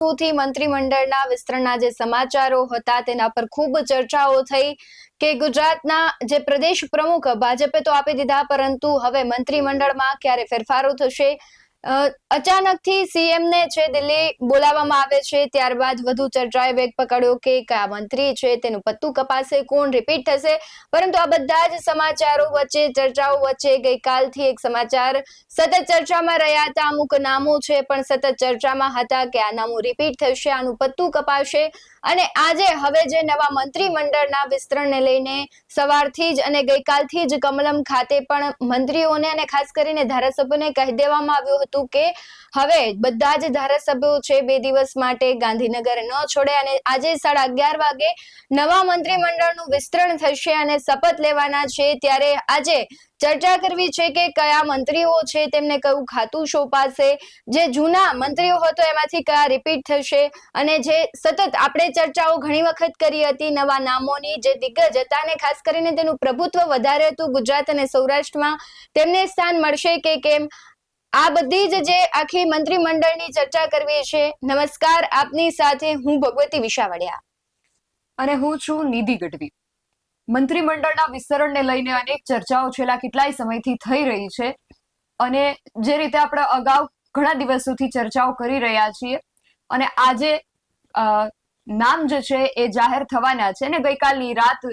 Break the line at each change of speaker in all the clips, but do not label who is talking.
થી મંત્રીમંડળના વિસ્તરણના જે સમાચારો હતા તેના પર ખૂબ ચર્ચાઓ થઈ કે ગુજરાતના જે પ્રદેશ પ્રમુખ ભાજપે તો આપી દીધા, પરંતુ હવે મંત્રીમંડળમાં ક્યારે ફેરફારો થશે અચાનકથી સીએમ ને છે દિલ્હી બોલાવવામાં આવે છે, ત્યારબાદ વધુ ચર્ચાએ વેગ પકડ્યો કે કયા મંત્રી છે, તેનું પત્તું કપાશે, કોણ રિપીટ થશે? પરંતુ આ બધા જ સમાચારો વચ્ચે, ચર્ચાઓ વચ્ચે ગઈકાલથી એક સમાચાર સતત ચર્ચામાં રહ્યા હતા. અમુક નામો છે, પણ સતત ચર્ચામાં હતા કે આ નામો રિપીટ થશે, આનું પત્તું કપાશે. અને આજે હવે જે નવા મંત્રીમંડળના વિસ્તરણને લઈને સવારથી જ અને ગઈકાલથી જ કમલમ ખાતે પણ મંત્રીઓને અને ખાસ કરીને ધારાસભ્યોને કહી દેવામાં આવ્યું હતું કે હવે બધા જ ધારાસભ્યો છે બે દિવસ માટે ગાંધીનગર ન છોડે અને આજે સાડા અગિયાર વાગે નવા મંત્રીમંડળનું વિસ્તરણ થશે અને શપથ લેવાના છે ત્યારે આજે ચર્ચા કરવી છે કે કયા મંત્રીઓ છે તેમને કયું ખાતું સોંપાશે. જે જૂના મંત્રીઓ હતો એમાંથી કયા રિપીટ થશે અને જે સતત આપણે ચર્ચાઓ ઘણી વખત કરી હતી નવા નામોની, જે દિગ્ગજ હતા અને ખાસ કરીને તેનું પ્રભુત્વ વધારે હતું ગુજરાત અને સૌરાષ્ટ્રમાં. તેમને સ્થાન મળશે કે કેમ? આ બધી જ જે આખી મંત્રીમંડળની ચર્ચા કરવી છે, નમસ્કાર, આપની સાથે હું ભગવતી વિશાવડિયા.
અને હું છું નિધિ ગઢવી. મંત્રીમંડળના વિસ્તરણને લઈને અનેક ચર્ચાઓ છેલ્લા કેટલાય સમયથી થઈ રહી છે અને જે રીતે આપણે અગાઉ ઘણા દિવસોથી ચર્ચાઓ કરી રહ્યા છીએ અને આજે નામ જે છે એ જાહેર થવાના છે ને ગઈકાલની રાત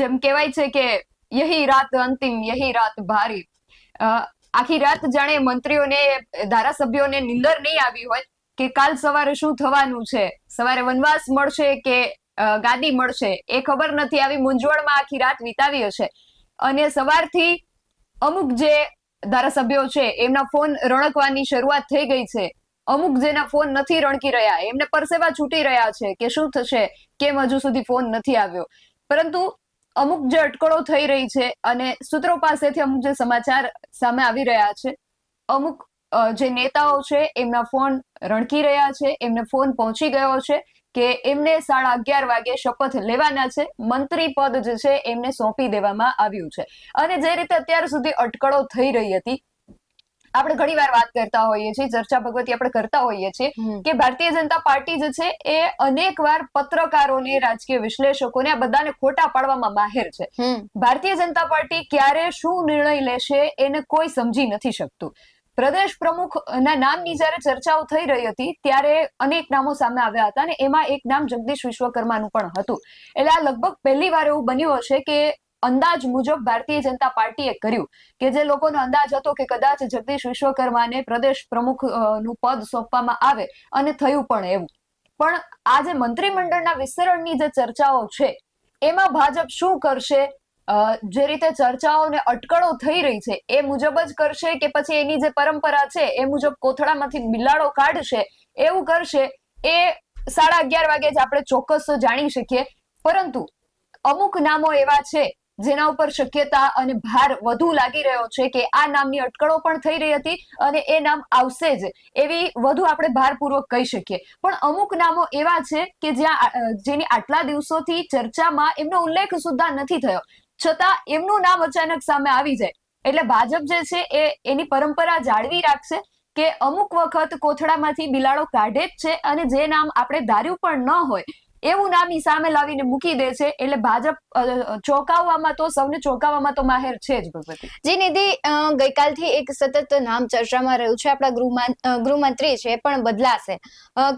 જેમ કહેવાય છે કે યહી રાત અંતિમ, યહી રાત ભારી. આખી રાત જાણે મંત્રીઓને, ધારાસભ્યોને નિંદર નહીં આવી હોય કે કાલ સવારે શું થવાનું છે? સવારે વનવાસ મળશે કે ગાદી મળશે? એ ખબર નથી આવી. મૂંઝવણમાં આખી રાત વિતાવી હશે. અને સવારથી અમુક જે ધારાસભ્યો છે, એમના ફોન રણકવાની શરૂઆત થઈ ગઈ છે. અમુક જેના ફોન નથી રણકી રહ્યા, એમને પરસેવા છૂટી રહ્યા છે કે શું થશે? કેમ હજુ સુધી ફોન નથી આવ્યો? પરંતુ અમુક જે અટકળો થઈ રહી છે અને સૂત્રો પાસેથી અમુક જે સમાચાર સામે આવી રહ્યા છે, અમુક જે નેતાઓ છે એમના ફોન રણકી રહ્યા છે, એમને ફોન પહોંચી ગયો છે કે એમને સાડા અગિયાર વાગે શપથ લેવાના છે, મંત્રી પદ જે છે એમને સોંપી દેવામાં આવ્યું છે. અને જે રીતે અત્યાર સુધી અટકળો થઈ રહી હતી આપણે ઘણી વાર વાત કરતા હોઈએ છીએ ચર્ચા ભગવતી આપણે કરતા હોઈએ છીએ કે ભારતીય જનતા પાર્ટી જે છે એ અનેક વાર પત્રકારોને રાજકીય વિશ્લેષકોને આ બધાને ખોટા પાડવામાં માહેર છે. ભારતીય જનતા પાર્ટી ક્યારે શું નિર્ણય લેશે એને કોઈ સમજી નથી શકતું. પ્રદેશ પ્રમુખ ના નામની જ્યારે ચર્ચાઓ થઈ રહી હતી ત્યારે અનેક નામો સામે આવ્યા હતા અને એમાં એક નામ જગદીશ વિશ્વકર્માનું પણ હતું. એટલે આ લગભગ પહેલી વાર એવું બન્યું હશે કે અંદાજ મુજબ ભારતીય જનતા પાર્ટીએ કર્યું કે જે લોકોનો અંદાજ હતો કે કદાચ જગદીશ વિશ્વકર્માને પ્રદેશ પ્રમુખનું પદ સોંપવામાં આવે અને થયું પણ એવું. પણ આ જે મંત્રીમંડળના વિસ્તરણની જે ચર્ચાઓ છે, એમાં ભાજપ શું કરશે? જે રીતે ચર્ચાઓને અટકળો થઈ રહી છે, એ મુજબ જ કરશે કે પછી એની જે પરંપરા છે, એ મુજબ કોથળામાંથી બિલાડો કાઢશે, એવું કરશે? એ સાડા અગિયાર વાગે જ આપણે ચોક્કસ તો જાણી શકીએ. પરંતુ અમુક નામો એવા છે જેના ઉપર શક્યતા અને ભાર વધુ લાગી રહ્યો છે કે આ નામની અટકળો પણ થઈ રહી હતી અને એ નામ આવશે જ. એવી વધુ આપણે ભારપૂર્વક કહી શકીએ. પણ અમુક નામો એવા છે કે જ્યાં જેની આટલા દિવસોથી ચર્ચામાં એમનો ઉલ્લેખ સુદ્ધા નથી થયો. છતાં એમનું નામ અચાનક સામે આવી જાય. એટલે ભાજપ જે છે એ, એની પરંપરા જાળવી રાખશે કે અમુક વખત કોથળામાંથી બિલાડો કાઢે જ છે અને જે નામ આપણે ધાર્યું પણ ન હોય એવું નામ ઈ સામે લાવીને મૂકી દે છે, એટલે ભાજપ ચોંકાવવામાં તો, સૌને ચોંકાવવામાં તો માહેર છે જ ભગવતી.
જી નિધિ ગઈકાલથી એક સતત નામ ચર્ચામાં રહ્યું છે, આપણા ગૃહમાં ગૃહમંત્રી છે, પણ બદલાશે.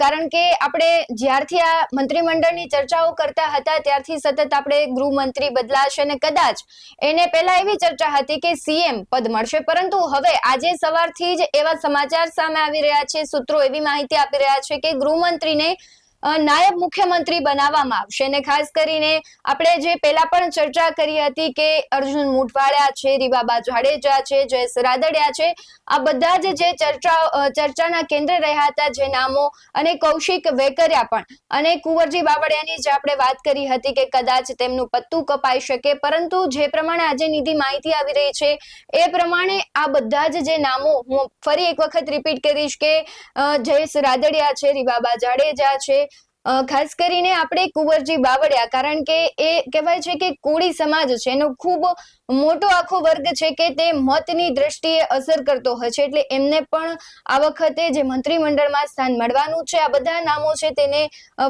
કારણ કે આપણે જ્યારથી આ મંત્રીમંડળની ચર્ચાઓ કરતા હતા, ત્યારથી સતત આપણે ગૃહમંત્રી બદલાશે અને કદાચ એને પહેલા એવી ચર્ચા હતી કે સીએમ પદ મળશે, પરંતુ હવે આજે સવારથી જ એવા સમાચાર સામે આવી રહ્યા છે, સૂત્રો એવી માહિતી આપી રહ્યા છે કે ગૃહમંત્રીને નાયબ મુખ્યમંત્રી બનાવવામાં આવશે. અને ખાસ કરીને આપણે જે પહેલા પણ ચર્ચા કરી હતી કે અર્જુન મોઢવાડિયા છે રીવાબા જાડેજા છે, જયેશ રાદડિયા છે, આ બધા જ જે ચર્ચા ચર્ચાના કેન્દ્ર રહ્યા હતા, જે નામો અને કૌશિક વેકરિયા પણ. અને કુંવરજી બાવળિયાની જે આપણે વાત કરી હતી કે કદાચ તેમનું પત્તું કપાઈ શકે, પરંતુ જે પ્રમાણે આજે નિધિ માહિતી આવી રહી છે, એ પ્રમાણે આ બધા જ જે નામો, હું ફરી એક વખત રિપીટ કરીશ કે જયેશ રાદડિયા છે રીવાબા જાડેજા છે ખાસ કરીને આપણે કુંવરજી બાવળિયા, કારણ કે એ કહેવાય છે કે કોળી સમાજ છે, એનો ખૂબ મોટો આખો વર્ગ છે કે તે મતની દ્રષ્ટિએ અસર કરતો હોય છે, એટલે એમને પણ આ વખતે જે મંત્રીમંડળમાં સ્થાન મળવાનું છે, આ બધા નામો છે, તેને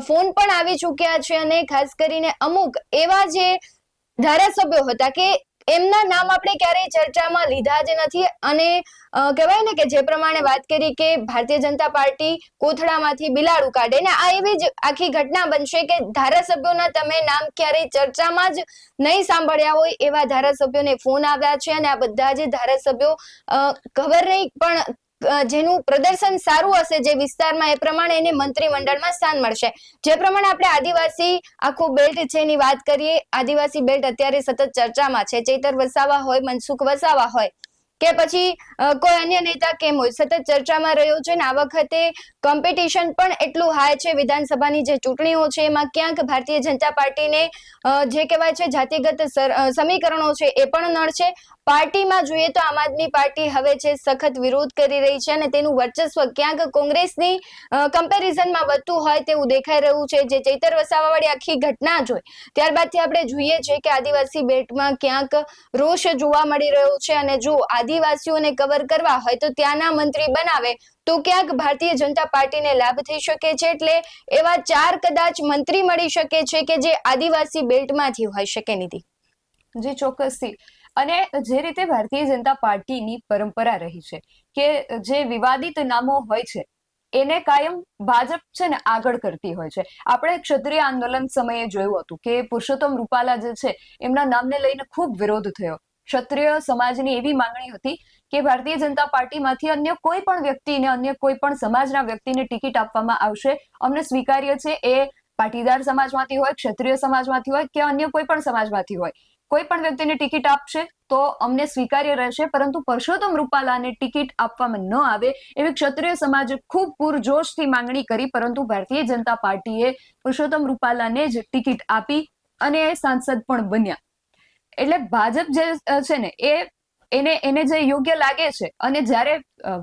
ફોન પણ આવી ચૂક્યા છે અને ખાસ કરીને અમુક એવા જે ધારાસભ્યો હતા કે એમના નામ આપણે ક્યારેય ચર્ચામાં લીધા જ નથી. અને કહેવાય ને કે જે પ્રમાણે વાત કરી કે ભારતીય જનતા પાર્ટી કોથળામાંથી બિલાડું કાઢે ને, આ એવી જ આખી ઘટના બનશે કે ધારાસભ્યોના તમે નામ ક્યારેય ચર્ચામાં જ નહીં સાંભળ્યા હોય એવા ધારાસભ્યોને ફોન આવ્યા છે અને આ બધા જે ધારાસભ્યો ખબર નહીં પણ જેનું પ્રદર્શન સારું હશે જે વિસ્તારમાં એ પ્રમાણે એને મંત્રીમંડળમાં સ્થાન મળશે. જે પ્રમાણે આપણે આદિવાસી આખું બેલ્ટ છે એની વાત કરીએ, આદિવાસી બેલ્ટ અત્યારે સતત ચર્ચામાં છે. ચૈતર વસાવા હોય, મનસુખ વસાવા હોય કે પછી કોઈ અન્ય નેતા કેમ હોય, સતત ચર્ચામાં રહ્યો છે ને આ વખતે કોમ્પિટિશન પણ એટલું હાઈ છે. વિધાનસભાની જે ચૂંટણીઓ છે એમાં ક્યાંક ભારતીય જનતા પાર્ટીને જે કહેવાય છે જાતિગત સમીકરણો છે એ પણ નડશે. પાર્ટીમાં જોઈએ તો આમ આદમી પાર્ટી હવે છે સખત વિરોધ કરી રહી છે અને તેનું વર્ચસ્વ ક્યાંક કોંગ્રેસની કમ્પેરિઝનમાં વધતું હોય તેવું દેખાઈ રહ્યું છે. જે ચૈતર વસાવાવાળી આખી ઘટના જોઈ, ત્યારબાદથી આપણે જોઈએ છે કે આદિવાસી બેટમાં ક્યાંક રોષ જોવા મળી રહ્યો છે અને જો આદિવાસીઓને કવર કરવા હોય તો ત્યાંના મંત્રી બનાવે, તો ક્યાંક ભારતીય જનતા પાર્ટીને લાભ થઈ શકે છે. એટલે એવા ચાર કદાચ મંત્રી મળી શકે છે કે જે આદિવાસી બેલ્ટમાંથી હોઈ શકે નિધિ.
જે, ચોક્કસથી. અને જે રીતે ભારતીય જનતા પાર્ટીની પરંપરા રહી છે કે જે વિવાદિત નામો હોય છે, એને કાયમ ભાજપ છે ને આગળ કરતી હોય છે. આપણે ક્ષત્રિય આંદોલન સમયે જોયું હતું કે પુરુષોત્તમ રૂપાલા જે છે, એમના નામને લઈને ખૂબ વિરોધ થયો. ક્ષત્રિય સમાજની એવી માંગણી હતી કે ભારતીય જનતા પાર્ટીમાંથી અન્ય કોઈ પણ વ્યક્તિને, અન્ય કોઈ પણ સમાજના વ્યક્તિને ટિકિટ આપવામાં આવશે. અમને સ્વીકાર્ય છે એ પાટીદાર સમાજમાંથી હોય, ક્ષત્રિય સમાજમાંથી હોય કે અન્ય કોઈ પણ સમાજમાંથી હોય. કોઈ પણ વ્યક્તિને ટિકિટ આપશે તો અમને સ્વીકાર્ય રહેશે, પરંતુ પરસોત્તમ રૂપાલાને ટિકિટ આપવામાં ન આવે એવી ક્ષત્રિય સમાજે ખૂબ પૂરજોશથી માંગણી કરી, પરંતુ ભારતીય જનતા પાર્ટીએ પુરુષોત્તમ રૂપાલાને જ ટિકિટ આપી અને સાંસદ પણ બન્યા. એટલે ભાજપ જે છે ને, એ, એને એને જે યોગ્ય લાગે છે અને જ્યારે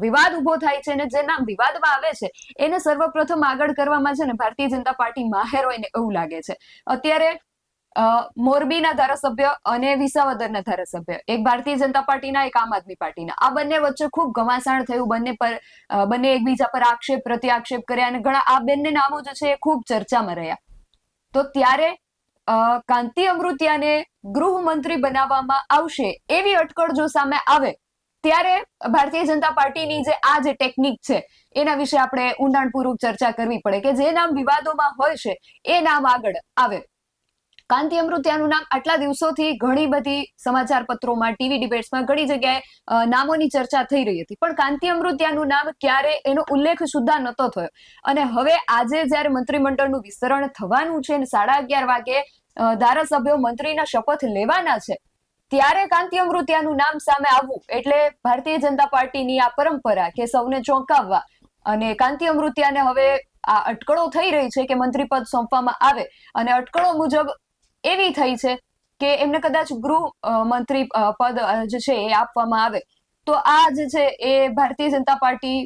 વિવાદ ઊભો થાય છે અને જે નામ વિવાદમાં આવે છે, એને સર્વપ્રથમ આગળ કરવામાં છે ને, ભારતીય જનતા પાર્ટી માહેર હોય ને એવું લાગે છે. અત્યારે મોરબીના ધારાસભ્ય અને વિસાવદરના ધારાસભ્ય. એક ભારતીય જનતા પાર્ટીના, એક આમ આદમી પાર્ટીના. આ બંને વચ્ચે ખૂબ ઘમાસાણ થયું બંને પર બંને એકબીજા પર આક્ષેપ પ્રતિ આક્ષેપ કર્યા અને ઘણા આ બંને નામો જે છે એ ખૂબ ચર્ચામાં રહ્યા. તો ત્યારે કાંતિ અમૃતિયાને ગૃહમંત્રી બનાવવામાં આવશે એવી અટકળ જો સામે આવે, ત્યારે ભારતીય જનતા પાર્ટીની જે આ જે ટેકનિક છે, એના વિશે આપણે ઊંડાણપૂર્વક ચર્ચા કરવી પડે કે જે નામ વિવાદોમાં હોય છે, એ નામ આગળ આવે. કાંતિ અમૃત્યાનું નામ આટલા દિવસોથી ઘણી બધી સમાચાર પત્રોમાં ટીવી ડિબેટ્સમાં, ઘણી જગ્યાએ નામોની ચર્ચા થઈ રહી હતી. પણ કાંતિ અમૃત્યાનું નામ ક્યારે એનો ઉલ્લેખ સુદ્ધા નહોતો થયો. અને હવે આજે જ્યારે મંત્રીમંડળનું વિસ્તરણ થવાનું છે અને સાડા અગિયાર વાગે ધારાસભ્યો મંત્રીના શપથ લેવાના છે, ત્યારે કાંતિ અમૃતિયાનું નામ સામે આવવું એટલે ભારતીય જનતા પાર્ટીની આ પરંપરા કે સૌને ચોંકાવવા અને કાંતિ અમૃતિયાને હવે આ અટકળો થઈ રહી છે કે મંત્રી પદ સોંપવામાં આવે. અને અટકળો મુજબ એવી થઈ છે કે એમને કદાચ ગૃહ મંત્રી પદ જે છે એ આપવામાં આવે. તો આ જે છે એ ભારતીય જનતા પાર્ટી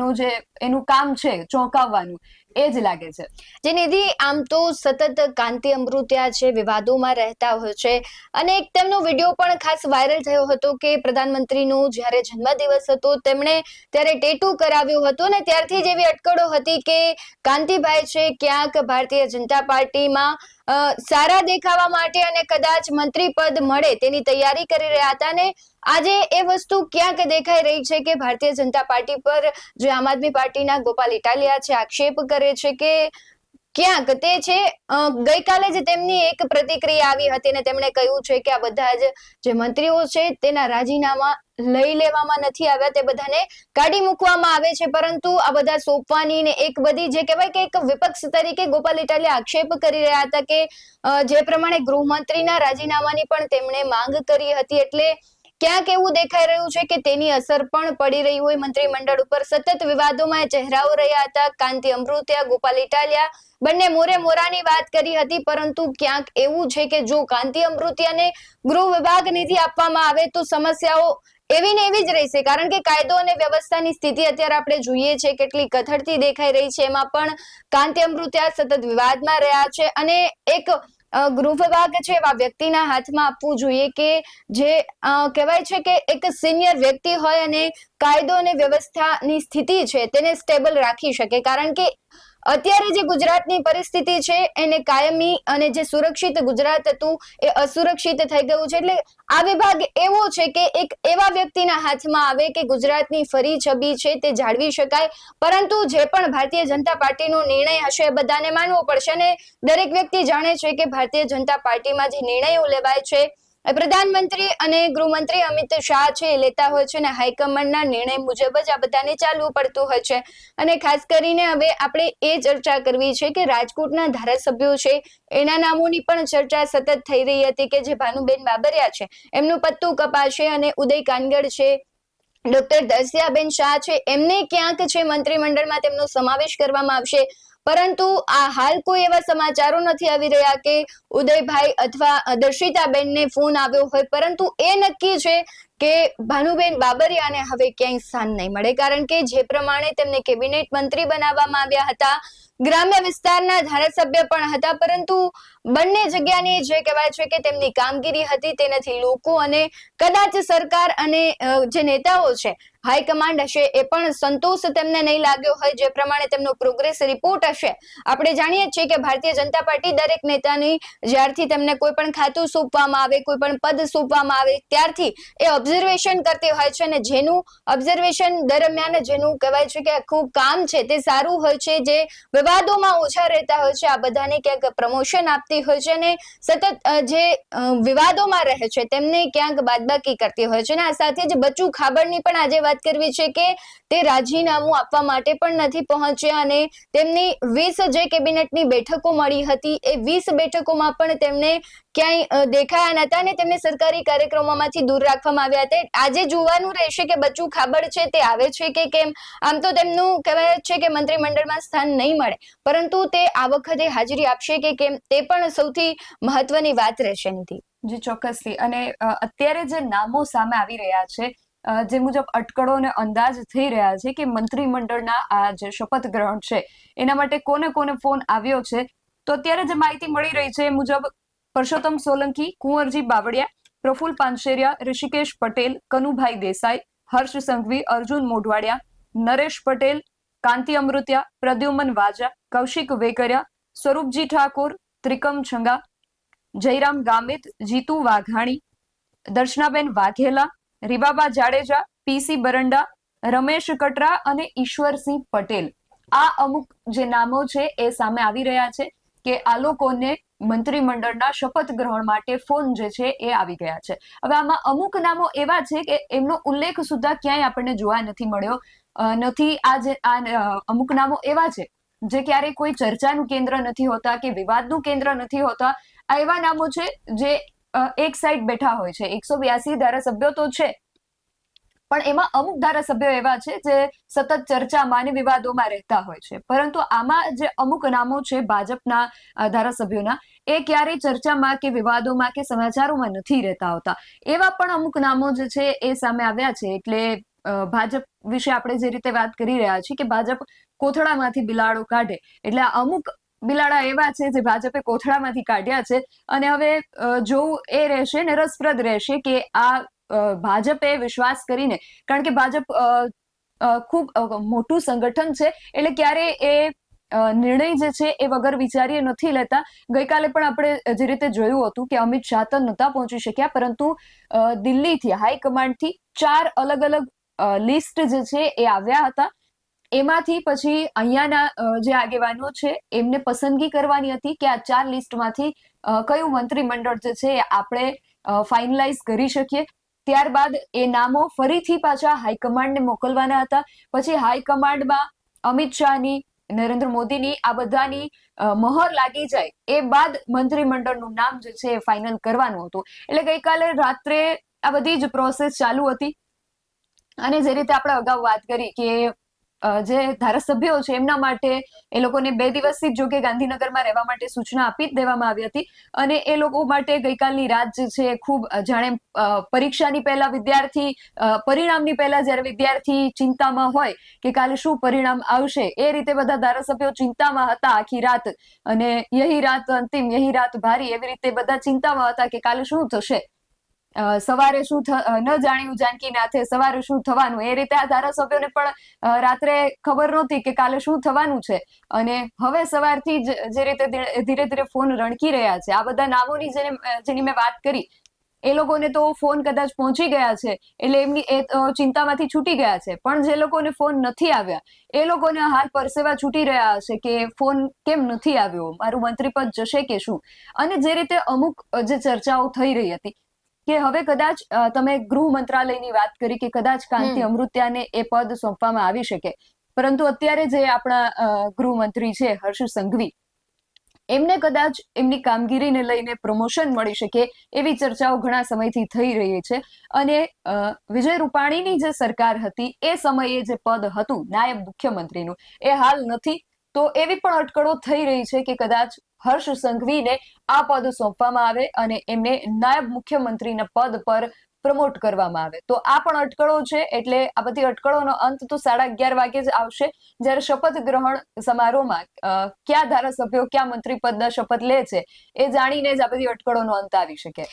નું જે એનું કામ છે ચોંકાવવાનું, એ જ લાગે છે.
જે નિધિ, આમ તો સતત કાંતિ અમૃત્યા છે, વિવાદોમાં રહેતા હોય છે અને એક તેમનો વીડિયો પણ ખાસ વાયરલ થયો હતો કે પ્રધાનમંત્રીનો જ્યારે જન્મદિવસ હતો, તેમણે ત્યારે ટેટુ કરાવ્યું હતું અને ત્યારથી જ એવી અટકળો હતી કે કાંતિભાઈ છે ક્યાંક ભારતીય જનતા પાર્ટીમાં સારા દેખાવા માટે અને કદાચ મંત્રી પદ મળે તેની તૈયારી કરી રહ્યા હતા ને આજે એ વસ્તુ ક્યાંક દેખાઈ રહી છે કે ભારતીય જનતા પાર્ટી પર જે આમ આદમી પાર્ટીના ગોપાલ ઇટાલિયા છે, આક્ષેપ કરે છે કે ક્યાંક તે છે ગઈકાલે જ તેમની એક પ્રતિક્રિયા આવી હતી અને તેમણે કહ્યું છે કે આ બધા જ જે મંત્રીઓ છે તેના રાજીનામા લઈ લેવામાં નથી આવ્યા, તે બધાને કાઢી મૂકવામાં આવે છે. પરંતુ આ બધા સોંપવાની ને એક બધી જે કહેવાય કે એક વિપક્ષ તરીકે ગોપાલ ઇટાલિયા આક્ષેપ કરી રહ્યા હતા કે જે પ્રમાણે ગૃહમંત્રીના રાજીનામાની પણ તેમણે માંગ કરી હતી. એટલે ક્યાંક એવું દેખાઈ રહ્યું છે કે તેની અસર પણ પડી રહી હોય. મંત્રીમંડળ ઉપર સતત વિવાદોમાં ચહેરાઓ રહ્યા હતા. કાંતિ અમૃત્યા, ગોપાલ ઇટાલિયા બંને મોરે મોરાની વાત કરી હતી, પરંતુ ક્યાંક એવું છે કે જો કાંતિ અમૃતિયાને ગૃહ વિભાગ નિધિ આપવામાં આવે તો સમસ્યાઓ એવી ને એવી જ રહેશે. કારણ કે કાયદો અને વ્યવસ્થાની સ્થિતિ અત્યારે આપણે જોઈએ છે, કેટલી કથળતી દેખાઈ રહી છે. એમાં પણ કાંતિ અમૃત્યા સતત વિવાદમાં રહ્યા છે અને એક ગૃહ વિભાગ છે એવા વ્યક્તિના હાથમાં આપવું જોઈએ કે જે કહેવાય છે કે એક સિનિયર વ્યક્તિ હોય અને કાયદો અને વ્યવસ્થાની સ્થિતિ છે, તેને સ્ટેબલ રાખી શકે. કારણ કે અત્યારે જે ગુજરાતની પરિસ્થિતિ છે, એને કાયમી અને જે સુરક્ષિત ગુજરાત હતું, એ અસુરક્ષિત થઈ ગયું છે. એટલે આ વિભાગ એવો છે કે એક એવા વ્યક્તિના હાથમાં આવે કે ગુજરાતની ફરી છબી છે તે જાળવી શકાય. પરંતુ જે પણ ભારતીય જનતા પાર્ટીનો નિર્ણય હશે, એ બધાને માનવો પડશે. અને દરેક વ્યક્તિ જાણે છે કે ભારતીય જનતા પાર્ટીમાં જે નિર્ણયો લેવાય છે પ્રધાનમંત્રી અને ગૃહમંત્રી અમિત શાહ છે એ લેતા હોય છે અને હાઈકમાન્ડના નિર્ણય મુજબ જ આ બધાને ચાલવું પડતું હોય છે. અને ખાસ કરીને હવે આપણે એ ચર્ચા કરવી છે કે રાજકોટના ધારાસભ્યો છે, એના નામોની પણ ચર્ચા સતત થઈ રહી હતી કે જે ભાનુબેન બાબરિયા છે, એમનું પત્તું કપાશે અને ઉદય કાનગડ છે, ડોક્ટર દર્શિયાબેન શાહ છે, એમને ક્યાંક છે મંત્રીમંડળમાં તેમનો સમાવેશ કરવામાં આવશે. પરંતુ આ હાલ કોઈ એવા સમાચારો નથી આવી રહ્યા કે ઉદયભાઈ અથવા દર્શિતાબેનને ફોન આવ્યો હોય. પરંતુ એ નક્કી છે કે ભાનુબેન બાબરિયાને હવે ક્યાંય સ્થાન નહીં મળે. કારણ કે જે પ્રમાણે તેમને કેબિનેટ મંત્રી બનાવવામાં આવ્યા હતા, ગ્રામ્ય વિસ્તારના ધારાસભ્ય પણ હતા, પરંતુ બંને જગ્યાની જે કહેવાય છે કે તેમની કામગીરી હતી, તેનાથી લોકો અને કદાચ સરકાર અને જે નેતાઓ છે હાઈકમાન્ડ હશે, એ પણ સંતોષ તેમને નહીં લાગ્યો હોય, જે પ્રમાણે તેમનો પ્રોગ્રેસ રિપોર્ટ હશે. આપણે જાણીએ છીએ કે ભારતીય જનતા પાર્ટી દરેક નેતાની જ્યારથી તેમને કોઈ પણ ખાતું સોંપવામાં આવે, કોઈ પણ પદ સોંપવામાં આવે, ત્યારથી એ ઓબ્ઝર્વેશન કરતી હોય છે અને જેનું ઓબ્ઝર્વેશન દરમિયાન જેનું કહેવાય છે કે ખૂબ કામ છે તે સારું હોય છે, જે વિવાદોમાં ઓછા રહેતા હોય છે, આ બધાને ક્યાંક પ્રમોશન આપતી હોય છે અને સતત જે વિવાદોમાં રહે છે, તેમને ક્યાંક બાદબાકી કરતી હોય છે અને આ સાથે જ બચુ ખાબડની પણ આજે વાત કરવી છે કે તે રાજીનામું આપવા માટે પણ નથી પહોંચ્યા અને તેમની વીસ જે કેબિનેટની બેઠકો મળી હતી, એ વીસ બેઠકોમાં પણ તેમને ક્યાંય દેખાયા નતા અને તેમને સરકારી કાર્યક્રમોમાંથી દૂર રાખવામાં આવ્યા હતા. આજે જોવાનું રહેશે કે બચ્ચું ખાબડ છે તે આવે છે કે કેમ? આમ તો તેમનું કહેવાય છે કે મંત્રીમંડળમાં સ્થાન નહીં મળે, પરંતુ તે આ વખતે હાજરી આપશે કે કેમ તે પણ સૌથી મહત્વની વાત રહેશે નીતિ
જી, ચોક્કસથી. અને અત્યારે જે નામો સામે આવી રહ્યા છે જે મુજબ અટકળો અને અંદાજ થઈ રહ્યા છે કે મંત્રીમંડળના આ જે શપથ ગ્રહણ છે, એના માટે કોને કોને ફોન આવ્યો છે, તો અત્યારે જે માહિતી મળી રહી છે એ મુજબ પરસોત્તમ સોલંકી, કુંવરજી બાવળિયા પ્રફુલ પાનશેરિયા, ઋષિકેશ પટેલ, કનુભાઈ દેસાઈ, હર્ષ સંઘવી, અર્જુન મોઢવાડિયા, નરેશ પટેલ, કાંતિ અમૃત્યા, પ્રદ્યુમન વાજા, કૌશિક વેકરિયા, સ્વરૂપજી ઠાકોર, ત્રિકમ છંગા, જયરામ ગામિત, જીતુ વાઘાણી, દર્શનાબેન વાઘેલા રીબાબા જાડેજા પીસી બરંડા, રમેશ કટરા અને ઈશ્વરસિંહ પટેલ. આ અમુક જે નામો છે એ સામે આવી રહ્યા છે કે આ લોકોને મંત્રીમંડળના શપથ ગ્રહણ માટે ફોન જે છે એ આવી ગયા છે. હવે આમાં અમુક નામો એવા છે કે એમનો ઉલ્લેખ સુદ્ધા ક્યાંય આપણને જોવા નથી મળ્યો. નથી આ જે, આ અમુક નામો એવા છે જે ક્યારેય કોઈ ચર્ચાનું કેન્દ્ર નથી હોતા કે વિવાદનું કેન્દ્ર નથી હોતા. આ એવા નામો છે જે એક સાઈડ બેઠા હોય છે. એકસો બ્યાસી ધારાસભ્યો તો છે. પણ એમાં અમુક ધારાસભ્યો એવા છે જે સતત ચર્ચામાં અને વિવાદોમાં રહેતા હોય છે. પરંતુ આમાં જે અમુક નામો છે ભાજપના ધારાસભ્યોના, એ ક્યારેય ચર્ચામાં કે વિવાદોમાં કે સમાચારોમાં નથી રહેતા હોતા. એવા પણ અમુક નામો જે છે એ સામે આવ્યા છે. એટલે ભાજપ વિશે આપણે જે રીતે વાત કરી રહ્યા છીએ કે ભાજપ કોથળામાંથી બિલાડો કાઢે. એટલે અમુક બિલાડા એવા છે જે ભાજપે કોથળામાંથી કાઢ્યા છે. અને હવે જોવું એ રહેશે ને રસપ્રદ રહેશે કે આ ભાજપે વિશ્વાસ કરીને, કારણ કે ભાજપ ખૂબ મોટું સંગઠન છે, એટલે ક્યારે એ નિર્ણય જે છે એ વગર વિચારીએ નથી લેતા. ગઈકાલે પણ આપણે જે રીતે જોયું હતું કે અમિત શાહ તો નહોતા પહોંચી શક્યા, પરંતુ દિલ્હીથી, હાઈકમાન્ડથી ચાર અલગ અલગ લિસ્ટ જે છે એ આવ્યા હતા. એમાંથી પછી અહીંયાના જે આગેવાનો છે, એમને પસંદગી કરવાની હતી કે આ ચાર લિસ્ટમાંથી કયું મંત્રીમંડળ જે છે આપણે ફાઇનલાઇઝ કરી શકીએ. ત્યારબાદ એ નામો ફરીથી પાછા હાઈકમાન્ડને મોકલવાના હતા. પછી હાઈકમાન્ડમાં અમિત શાહની, નરેન્દ્ર મોદીની આ બધાની મહોર લાગી જાય એ બાદ મંત્રીમંડળનું નામ જે છે એ ફાઇનલ કરવાનું હતું. એટલે ગઈકાલે રાત્રે આ બધી જ પ્રોસેસ ચાલુ હતી. અને જે રીતે આપણે અગાઉ વાત કરી કે જે ધારાસભ્યો છે, એમના માટે એ લોકોને બે દિવસથી જ જોકે ગાંધીનગરમાં રહેવા માટે સૂચના આપી દેવામાં આવી હતી. અને એ લોકો માટે ગઈકાલની રાત જે છે, ખૂબ જાણે પરીક્ષાની પહેલા વિદ્યાર્થી પરિણામની પહેલા જ્યારે વિદ્યાર્થી ચિંતામાં હોય કે કાલે શું પરિણામ આવશે, એ રીતે બધા ધારાસભ્યો ચિંતામાં હતા આખી રાત. અને યહી રાત અંતિમ, યહી રાત ભારી એવી રીતે બધા ચિંતામાં હતા કે કાલે શું થશે. સવારે શું ન જાણ્યું જાનકી નાથે સવારે શું થવાનું? એ રીતે આ ધારાસભ્યોને પણ રાત્રે ખબર નહોતી કે કાલે શું થવાનું છે. અને હવે સવારથી જ, જે રીતે ધીરે ધીરે ફોન રણકી રહ્યા છે. આ બધા નામોની જેને જેની મેં વાત કરી, એ લોકોને તો ફોન કદાચ પહોંચી ગયા છે, એટલે એમની, એ ચિંતામાંથી છૂટી ગયા છે. પણ જે લોકોને ફોન નથી આવ્યા, એ લોકોને હાલ પરસેવા છૂટી રહ્યા હશે કે ફોન કેમ નથી આવ્યો? મારું મંત્રીપદ જશે કે શું? અને જે રીતે અમુક જે ચર્ચાઓ થઈ રહી હતી કે હવે કદાચ તમે ગૃહ મંત્રાલયની વાત કરી કે કદાચ કાંતિ અમૃત્યાને એ પદ સોંપવામાં આવી શકે. પરંતુ અત્યારે જે આપણા ગૃહમંત્રી છે હર્ષ સંઘવી એમને કદાચ એમની કામગીરીને લઈને પ્રમોશન મળી શકે એવી ચર્ચાઓ ઘણા સમયથી થઈ રહી છે. અને વિજય રૂપાણીની જે સરકાર હતી એ સમયે જે પદ હતું નાયબ મુખ્યમંત્રીનું એ હાલ નથી. તો એવી પણ અટકળો થઈ રહી છે કે કદાચ હર્ષ સંઘવીને આ પદ સોંપવામાં આવે અને એમને નાયબ મુખ્યમંત્રીના પદ પર પ્રમોટ કરવામાં આવે. તો આ પણ અટકળો છે એટલે આ બધી અટકળોનો અંત તો સાડા અગિયાર વાગે જ આવશે. જ્યારે શપથ ગ્રહણ સમારોહમાં કયા ધારાસભ્યો કયા મંત્રી પદના શપથ લે છે એ જાણીને જ આ બધી અટકળોનો અંત આવી શકે.